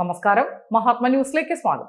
നമസ്കാരം. മഹാത്മ ന്യൂസിലേക്ക് സ്വാഗതം.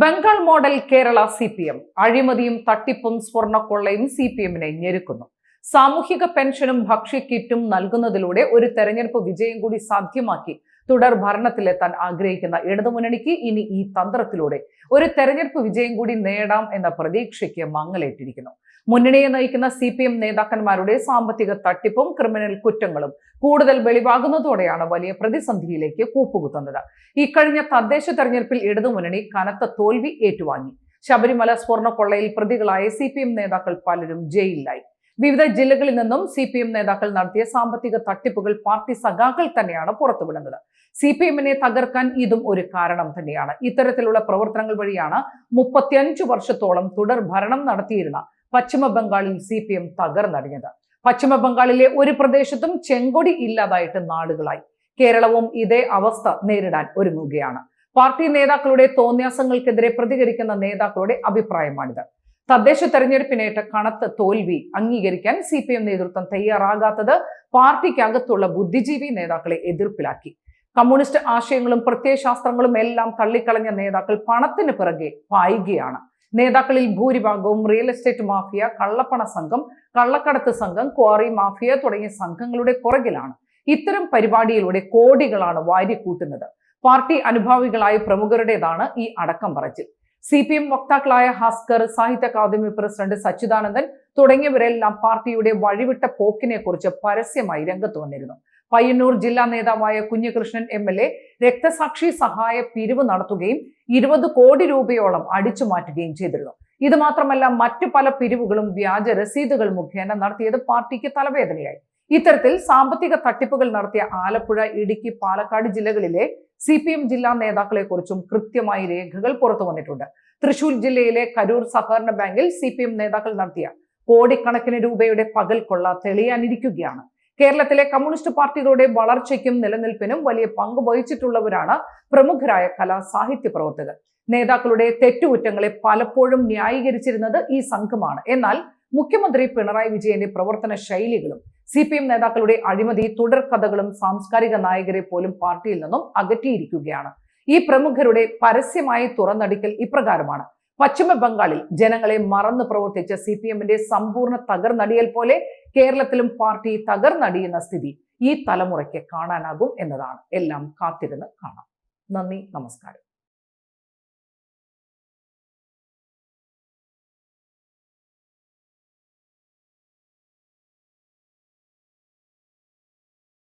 Bengal model Kerala C P M അഴിമതിയും തട്ടിപ്പും സ്വർണക്കൊള്ളയും സി പി എമ്മിനെ ഞെരുക്കുന്നു. സാമൂഹിക പെൻഷനും ഭക്ഷ്യക്കിറ്റും നൽകുന്നതിലൂടെ ഒരു തെരഞ്ഞെടുപ്പ് വിജയം കൂടി സാധ്യമാക്കി തുടർ ഭരണത്തിലെത്താൻ ആഗ്രഹിക്കുന്ന ഇടതുമുന്നണിക്ക് ഇനി ഈ തന്ത്രത്തിലൂടെ ഒരു തെരഞ്ഞെടുപ്പ് വിജയം കൂടി നേടാം എന്ന പ്രതീക്ഷയ്ക്ക് മങ്ങലേറ്റിരിക്കുന്നു. മുന്നണിയെ നയിക്കുന്ന സി പി എം നേതാക്കന്മാരുടെ സാമ്പത്തിക തട്ടിപ്പും ക്രിമിനൽ കുറ്റങ്ങളും കൂടുതൽ വെളിവാകുന്നതോടെയാണ് വലിയ പ്രതിസന്ധിയിലേക്ക് കൂപ്പുകുത്തുന്നത്. ഇക്കഴിഞ്ഞ തദ്ദേശ തെരഞ്ഞെടുപ്പിൽ ഇടതുമുന്നണി കനത്ത തോൽവി ഏറ്റുവാങ്ങി. ശബരിമല സ്വർണക്കൊള്ളയിൽ പ്രതികളായ സി നേതാക്കൾ പലരും ജയിലിലായി. വിവിധ ജില്ലകളിൽ നിന്നും സി പി എം നേതാക്കൾ നടത്തിയ സാമ്പത്തിക തട്ടിപ്പുകൾ പാർട്ടി സഖാക്കൾ തന്നെയാണ് പുറത്തുവിടുന്നത്. സി പി എമ്മിനെ തകർക്കാൻ ഇതും ഒരു കാരണം തന്നെയാണ്. ഇത്തരത്തിലുള്ള പ്രവർത്തനങ്ങൾ വഴിയാണ് മുപ്പത്തിയഞ്ചു വർഷത്തോളം തുടർ ഭരണം നടത്തിയിരുന്ന പശ്ചിമ ബംഗാളിൽ സി പി എം തകർന്നടിഞ്ഞത്. പശ്ചിമ ബംഗാളിലെ ഒരു പ്രദേശത്തും ചെങ്കൊടി ഇല്ലാതായിട്ട് നാടുകളായി. കേരളവും ഇതേ അവസ്ഥ നേരിടാൻ ഒരുങ്ങുകയാണ്. പാർട്ടി നേതാക്കളുടെ തോന്യാസങ്ങൾക്കെതിരെ പ്രതികരിക്കുന്ന നേതാക്കളുടെ അഭിപ്രായമാണിത്. തദ്ദേശ തെരഞ്ഞെടുപ്പിനേറ്റ കണത്ത് തോൽവി അംഗീകരിക്കാൻ സി പി എം നേതൃത്വം തയ്യാറാകാത്തത് പാർട്ടിക്കകത്തുള്ള ബുദ്ധിജീവി നേതാക്കളെ എതിർപ്പിലാക്കി. കമ്മ്യൂണിസ്റ്റ് ആശയങ്ങളും പ്രത്യയശാസ്ത്രങ്ങളും എല്ലാം തള്ളിക്കളഞ്ഞ നേതാക്കൾ പണത്തിന് പിറകെ പായുകയാണ്. നേതാക്കളിൽ ഭൂരിഭാഗവും റിയൽ എസ്റ്റേറ്റ് മാഫിയ കള്ളപ്പണ സംഘം കള്ളക്കടത്ത് സംഘം ക്വാറി മാഫിയ തുടങ്ങിയ സംഘങ്ങളുടെ പുറകിലാണ്. ഇത്തരം പരിപാടിയിലൂടെ കോടികളാണ് വാരിക്കൂട്ടുന്നത്. പാർട്ടി അനുഭാവികളായ പ്രമുഖരുടേതാണ് ഈ അടക്കം പറച്ചിൽ. സി പി എം വക്താക്കളായ ഹാസ്കർ സാഹിത്യ അക്കാദമി പ്രസിഡന്റ് സച്ചിദാനന്ദൻ തുടങ്ങിയവരെല്ലാം പാർട്ടിയുടെ വഴിവിട്ട പോക്കിനെ കുറിച്ച് പരസ്യമായി രംഗത്ത് വന്നിരുന്നു. പയ്യന്നൂർ ജില്ലാ നേതാവായ കുഞ്ഞികൃഷ്ണൻ എം എൽ എ രക്തസാക്ഷി സഹായ പിരിവ് നടത്തുകയും ഇരുപത് കോടി രൂപയോളം അടിച്ചു മാറ്റുകയും ചെയ്തിരുന്നു. ഇത് മാത്രമല്ല മറ്റു പല പിരിവുകളും വ്യാജ രസീതുകൾ മുഖേന നടത്തിയത് പാർട്ടിക്ക് തലവേദനയായി. ഇത്തരത്തിൽ സാമ്പത്തിക തട്ടിപ്പുകൾ നടത്തിയ ആലപ്പുഴ ഇടുക്കി പാലക്കാട് ജില്ലകളിലെ സി പി എം ജില്ലാ നേതാക്കളെ കുറിച്ചും കൃത്യമായി രേഖകൾ പുറത്തു വന്നിട്ടുണ്ട്. തൃശൂർ ജില്ലയിലെ കരൂർ സഹകരണ ബാങ്കിൽ സി പി എം നേതാക്കൾ നടത്തിയ കോടിക്കണക്കിന് രൂപയുടെ പകൽ കൊള്ള തെളിയാനിരിക്കുകയാണ്. കേരളത്തിലെ കമ്മ്യൂണിസ്റ്റ് പാർട്ടികളുടെ വളർച്ചയ്ക്കും നിലനിൽപ്പിനും വലിയ പങ്ക് വഹിച്ചിട്ടുള്ളവരാണ് പ്രമുഖരായ കലാ സാഹിത്യ പ്രവർത്തകർ. നേതാക്കളുടെ തെറ്റുകുറ്റങ്ങളെ പലപ്പോഴും ന്യായീകരിച്ചിരുന്നത് ഈ സംഘമാണ്. എന്നാൽ മുഖ്യമന്ത്രി പിണറായി വിജയന്റെ പ്രവർത്തന ശൈലികളും സി പി എം നേതാക്കളുടെ അഴിമതി തുടർക്കഥകളും സാംസ്കാരിക നായകരെ പോലും പാർട്ടിയിൽ നിന്നും അകറ്റിയിരിക്കുകയാണ്. ഈ പ്രമുഖരുടെ പരസ്യമായി തുറന്നടിക്കൽ ഇപ്രകാരമാണ്. പശ്ചിമ ബംഗാളിൽ ജനങ്ങളെ മറന്നു പ്രവർത്തിച്ച സി പി എമ്മിന്റെ സമ്പൂർണ തകർന്നടിയൽ പോലെ കേരളത്തിലും പാർട്ടി തകർന്നടിയുന്ന സ്ഥിതി ഈ തലമുറയ്ക്ക് കാണാനാകും എന്നതാണ്. എല്ലാം കാത്തിരുന്ന് കാണാം. നന്ദി നമസ്കാരം.